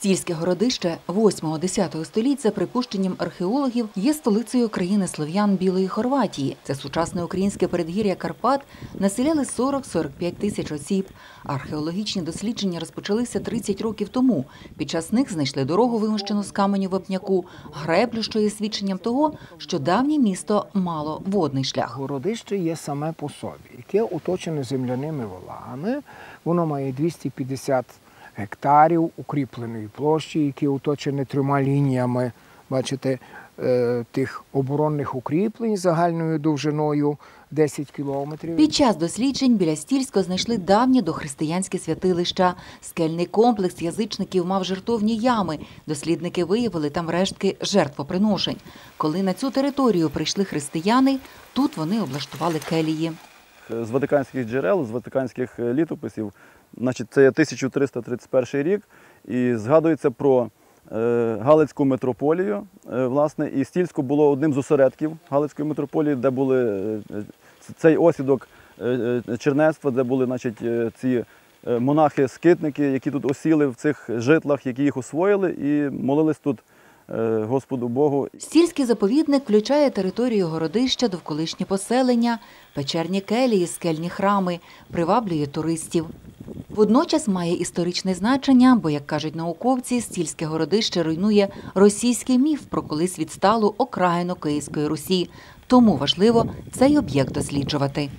Стільське городище 8-10 століть, за припущенням археологів, є столицею країни слов'ян Білої Хорватії. Це сучасне українське передгір'я Карпат населяли 40-45 тисяч осіб. Археологічні дослідження розпочалися 30 років тому. Під час них знайшли дорогу, вимощену з каменю вапняку, греблю, що є свідченням того, що давнє місто мало водний шлях. Городище є саме по собі, яке оточене земляними валами. Воно має 250 гектарів укріпленої площі, які оточені трьома лініями. Бачите, е, тих оборонних укріплень загальною довжиною 10 кілометрів. Під час досліджень біля Стільського знайшли давнє дохристиянське святилища. Скельний комплекс язичників мав жертовні ями. Дослідники виявили там рештки жертвоприношень. Коли на цю територію прийшли християни, тут вони облаштували келії. З ватиканських джерел, з ватиканських е, літописів. Значить, це 1331 рік, і згадується про е, Галицьку митрополію. Е, власне, і Стільсько було одним з осередків Галицької митрополії, де були цей осідок чернецтва, де були значить, ці монахи-скитники, які тут осіли в цих житлах, які їх освоїли, і молились тут Господу Богу. Стільський заповідник включає територію городища, довколишні поселення, печерні келії, скельні храми, приваблює туристів. Водночас має історичне значення, бо, як кажуть науковці, стільське городище руйнує російський міф про колись відсталу окраїну Київської Русі. Тому важливо цей об'єкт досліджувати.